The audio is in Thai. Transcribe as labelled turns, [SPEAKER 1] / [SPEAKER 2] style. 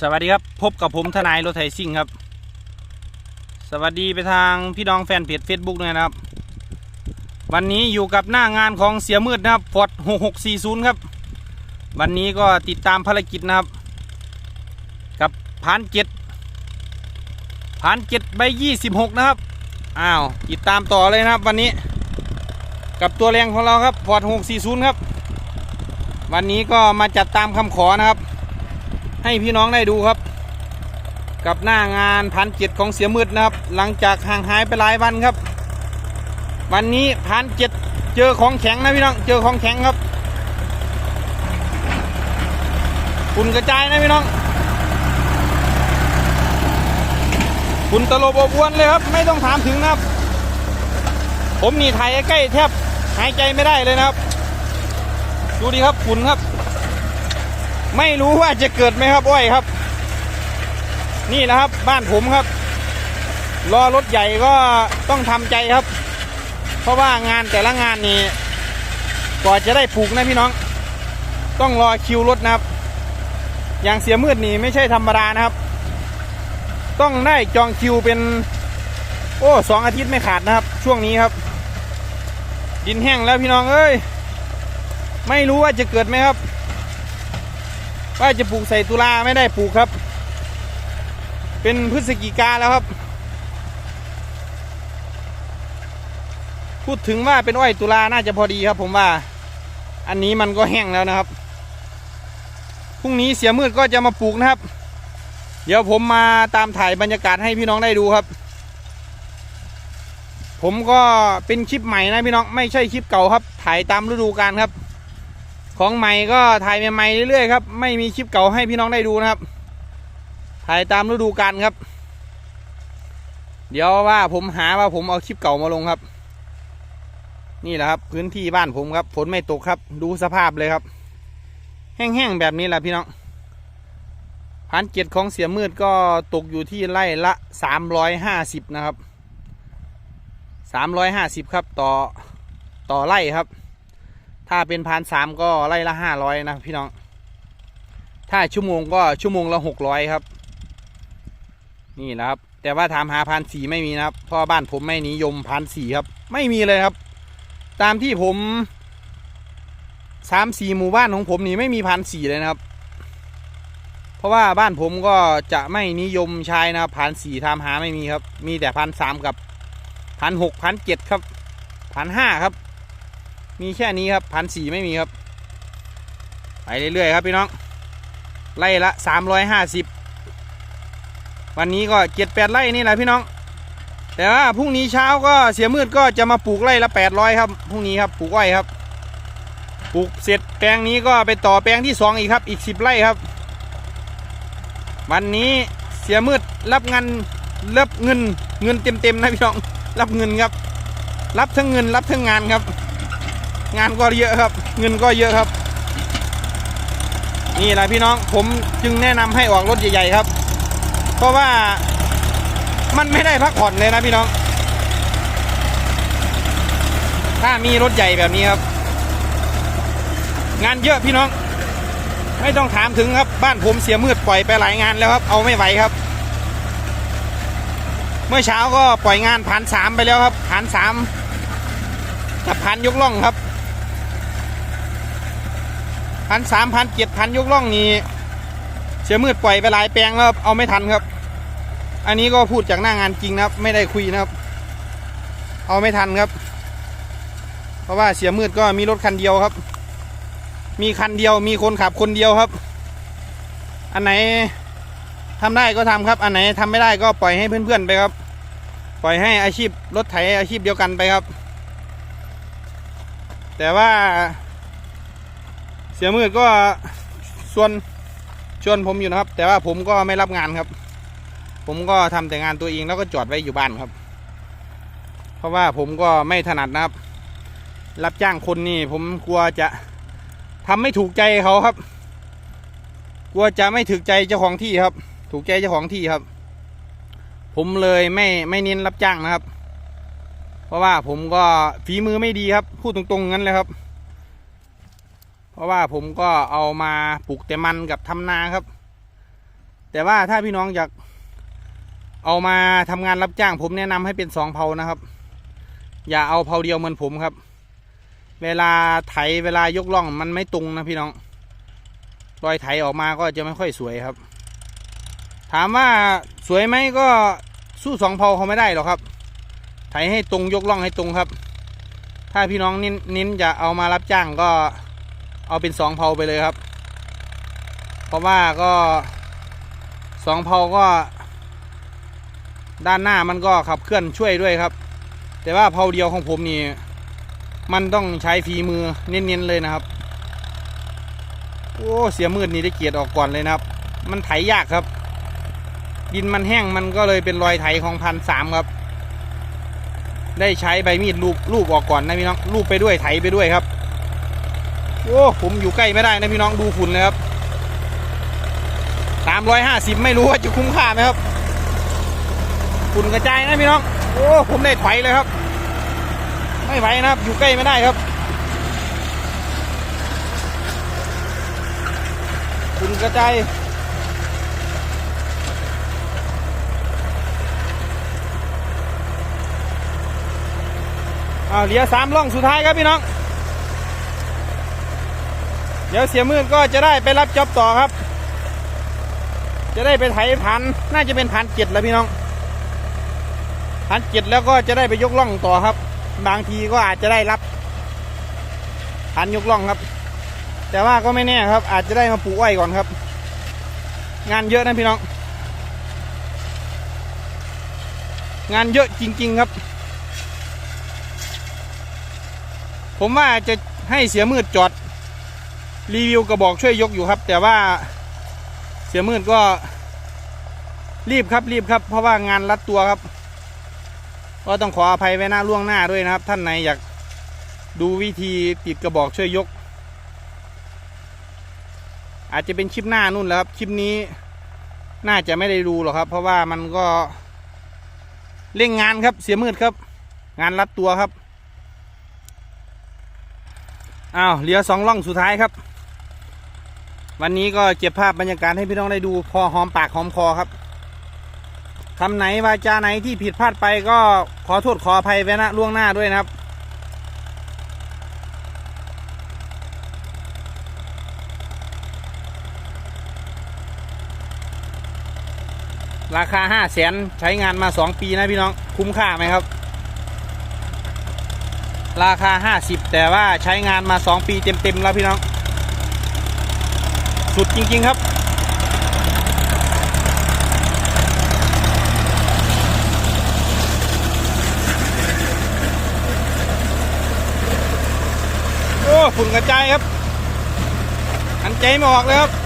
[SPEAKER 1] สวัสดีครับ พบกับผมทนายรถไถซิ่งครับ สวัสดีไปทางพี่น้องแฟนเพจ Facebook ด้วยนะครับ วันนี้อยู่กับหน้างานของเสียมืดนะครับฟอร์ด6640 ครับ วันนี้ก็ติดตามภารกิจนะครับ กับพานเจ็ดพานเจ็ดใบ26 นะครับ อ้าวติดตามต่อเลยนะครับวันนี้ กับตัวแรงของเราครับฟอร์ด640 ครับ วันนี้ก็มาจัดตามคำขอนะครับ ให้พี่น้องได้ดูครับ กับหน้างานพันเจ็ดของเสียมืดนะครับ หลังจากห่างหายไปหลายวันครับ วันนี้พันเจ็ดเจอของแข็งนะพี่น้องเจอของแข็งครับฝุ่นกระจายนะพี่น้องฝุ่นตลบอบอวนเลยครับ ไม่ต้องถามถึงนะครับ ผมนี่ถ่ายใกล้แทบหายใจไม่ได้เลยนะครับ ดูดิครับฝุ่นครับ ไม่รู้ว่าจะเกิดไหมครับอ้อยครับ นี่นะครับบ้านผมครับ รอรถใหญ่ก็ต้องทำใจครับ เพราะว่างานแต่ละงานนี่กว่าจะได้ปลูกนะพี่น้อง ต้องรอคิวรถนะครับ อย่างเสียมืดนี่ไม่ใช่ธรรมดานะครับ ต้องได้จองคิวเป็น โอ้สองอาทิตย์ไม่ขาดนะครับ ช่วงนี้ครับ ดินแห้งแล้วพี่น้องเอ้ย ไม่รู้ว่าจะเกิดไหมครับ ว่าจะปลูกใส่ตุลาไม่ได้ปลูกครับ เป็นพฤศจิกาแล้วครับ พูดถึงว่าเป็นอ้อยตุลาน่าจะพอดีครับ ผมว่า อันนี้มันก็แห้งแล้วนะครับ พรุ่งนี้เสียมืดก็จะมาปลูกนะครับ เดี๋ยวผมมาตามถ่ายบรรยากาศให้พี่น้องได้ดูครับ ผมก็เป็นคลิปใหม่นะพี่น้องไม่ใช่คลิปเก่าครับ ถ่ายตามฤดูกาลครับ ของใหม่ก็ถ่ายใหม่ๆเรื่อยๆครับ ไม่มีคลิปเก่าให้พี่น้องได้ดูนะครับ ถ่ายตามฤดูกาลครับ เดี๋ยวว่าผมหาว่าผมเอาคลิปเก่ามาลงครับ นี่แหละครับ พื้นที่บ้านผมครับ ฝนไม่ตกครับ ดูสภาพเลยครับ แห้งๆแบบนี้แหละพี่น้องพันเจ็ดของเสียมืดก็ตกอยู่ที่ไร่ละสามร้อยห้าสิบนะครับสามร้อยห้าสิบครับต่อต่อไร่ครับ ถ้าเป็นพันสามก็ไล่ละห้าร้อยนะพี่น้อง ถ้าชั่วโมงก็ชั่วโมงละหกร้อยครับ นี่นะครับ แต่ว่าถามหาพันสี่ไม่มีนะครับ เพราะบ้านผมไม่นิยมพันสี่ครับ ไม่มีเลยครับ ตามที่ผมสามสี่หมู่บ้านของผมนี่ไม่มีพันสี่เลยนะครับ เพราะว่าบ้านผมก็จะไม่นิยมใช้นะครับพันสี่ทามหาไม่มีครับ มีแต่พันสามกับพันหกพันเจ็ดครับพันห้าครับ มีแค่นี้ครับพันสี่ไม่มีครับ ไปเรื่อยๆครับพี่น้อง ไล่ละสามร้อยห้าสิบวันนี้ก็เจ็ดแปดไร่นี่แหละพี่น้อง แต่ว่าพรุ่งนี้เช้าก็เสียมืดก็จะมาปลูกไร่ละแปดร้อยครับพรุ่งนี้ครับปลูกอ้อยครับปลูกเสร็จแปลงนี้ก็ไปต่อแปลงที่สองอีกครับ อีกสิบไร่ครับ วันนี้เสียมืดรับเงินรับเงินเงินเต็มๆนะพี่น้อง รับเงินครับ รับทั้งเงินรับทั้งงานครับ งานก็เยอะครับ เงินก็เยอะครับ นี่แหละพี่น้องผมจึงแนะนำให้ออกรถใหญ่ๆครับ เพราะว่ามันไม่ได้พักผ่อนเลยนะพี่น้อง ถ้ามีรถใหญ่แบบนี้ครับ งานเยอะพี่น้อง ไม่ต้องถามถึงครับ บ้านผมเสียมืดปล่อยไปหลายงานแล้วครับ เอาไม่ไหวครับ เมื่อเช้าก็ปล่อยงานผ่านสามไปแล้วครับผ่านสามกับพันยกล่องครับ พันสามพันเจ็ดพันยกล่องนี่เสียมืดปล่อยไปหลายแปลงแล้วเอาไม่ทันครับ อันนี้ก็พูดจากหน้างานจริงนะครับ ไม่ได้คุยนะครับ เอาไม่ทันครับ เพราะว่าเสียมืดก็มีรถคันเดียวครับ มีคันเดียวมีคนขับคนเดียวครับ อันไหนทำได้ก็ทำครับ อันไหนทำไม่ได้ก็ปล่อยให้เพื่อนๆไปครับ ปล่อยให้อาชีพรถไถอาชีพเดียวกันไปครับ แต่ว่า เสียมืดก็ชวนชวนผมอยู่นะครับ แต่ว่าผมก็ไม่รับงานครับ ผมก็ทำแต่งานตัวเองแล้วก็จอดไว้อยู่บ้านครับ เพราะว่าผมก็ไม่ถนัดนะครับ รับจ้างคนนี่ผมกลัวจะทำไม่ถูกใจเขาครับ กลัวจะไม่ถูกใจเจ้าของที่ครับ ถูกใจเจ้าของที่ครับ ผมเลยไม่ไม่เน้นรับจ้างนะครับ เพราะว่าผมก็ฝีมือไม่ดีครับ พูดตรงๆงั้นเลยครับ เพราะว่าผมก็เอามาปลูกแต่มันกับทำนาครับ แต่ว่าถ้าพี่น้องอยากเอามาทำงานรับจ้าง ผมแนะนำให้เป็นสองเผานะครับ อย่าเอาเผาเดียวเหมือนผมครับ เวลาไถเวลายกล่องมันไม่ตรงนะพี่น้องรอยไถออกมาก็จะไม่ค่อยสวยครับ ถามว่าสวยไหมก็สู้สองเผาเขาไม่ได้หรอกครับ ไถให้ตรงยกล่องให้ตรงครับ ถ้าพี่น้องน้นเน้นจะเอามารับจ้างก็ เอาเป็นสองเผาไปเลยครับ เพราะว่าก็สองเผาก็ ด้านหน้ามันก็ขับเคลื่อนช่วยด้วยครับ แต่ว่าเผาเดียวของผมนี่ มันต้องใช้ฝีมือเน้นๆเลยนะครับ โอ้เสียมืดนี่ได้เกียรติออกก่อนเลยนะครับ มันไถยากครับ ดินมันแห้งมันก็เลยเป็นรอยไถของพันสามครับ ได้ใช้ใบมีดลูบลูบออกก่อนนะพี่น้องลูบไปด้วยไถไปด้วยครับ โอ้ผมอยู่ใกล้ไม่ได้นะพี่น้องดูฝุ่นเลยครับสามร้อยห้าสิบไม่รู้ว่าจะคุ้มค่าไหมครับฝุ่นกระจายนะพี่น้อง โอ้ผมได้ถอยเลยครับ ไม่ไหวนะครับ อยู่ใกล้ไม่ได้ครับฝุ่นกระจายอ้าเหลือสามล่องสุดท้ายครับพี่น้อง ดี๋ยวเสียมืดก็จะได้ไปรับจ็อบต่อครับ จะได้ไปไถพัน น่าจะเป็นพันเจ็ดแล้วพี่น้องพันเจ็ดแล้วก็จะได้ไปยกล่องต่อครับ บางทีก็อาจจะได้รับพันยกล่องครับ แต่ว่าก็ไม่แน่ครับ อาจจะได้มาปลูกอ้อยก่อนครับ งานเยอะนะพี่น้อง งานเยอะจริง ๆครับ ผมว่าจะให้เสียมืดจอด รีวิวกระบอกช่วยยกอยู่ครับ แต่ว่าเสียมืดก็รีบครับรีบครับ เพราะว่างานรัดตัวครับ ก็ต้องขออภัยไว้หน้าล่วงหน้าด้วยนะครับ ท่านไหนอยากดูวิธีติดกระบอกช่วยยก อาจจะเป็นคลิปหน้านู่นแล้วครับคลิปนี้น่าจะไม่ได้ดูหรอกครับ เพราะว่ามันก็เร่งงานครับเสียมืดครับ งานรัดตัวครับอ้าวเหลือสองล่องสุดท้ายครับ วันนี้ก็เก็บภาพบรรยากาศให้พี่น้องได้ดูพอหอมปากหอมคอครับคำไหนวาจาไหนที่ผิดพลาดไปก็ขอโทษขออภัยไว้นะล่วงหน้าด้วยนะครับ ราคาห้าแสนใช้งานมาสองปีนะพี่น้องคุ้มค่าไหมครับ ราคาห้าสิบแต่ว่าใช้งานมาสองปีเต็มๆแล้วพี่น้อง สุดจริง ๆ ครับ โอ้ฝุ่นกระจายครับ อันใจไม่ออกเลยครับ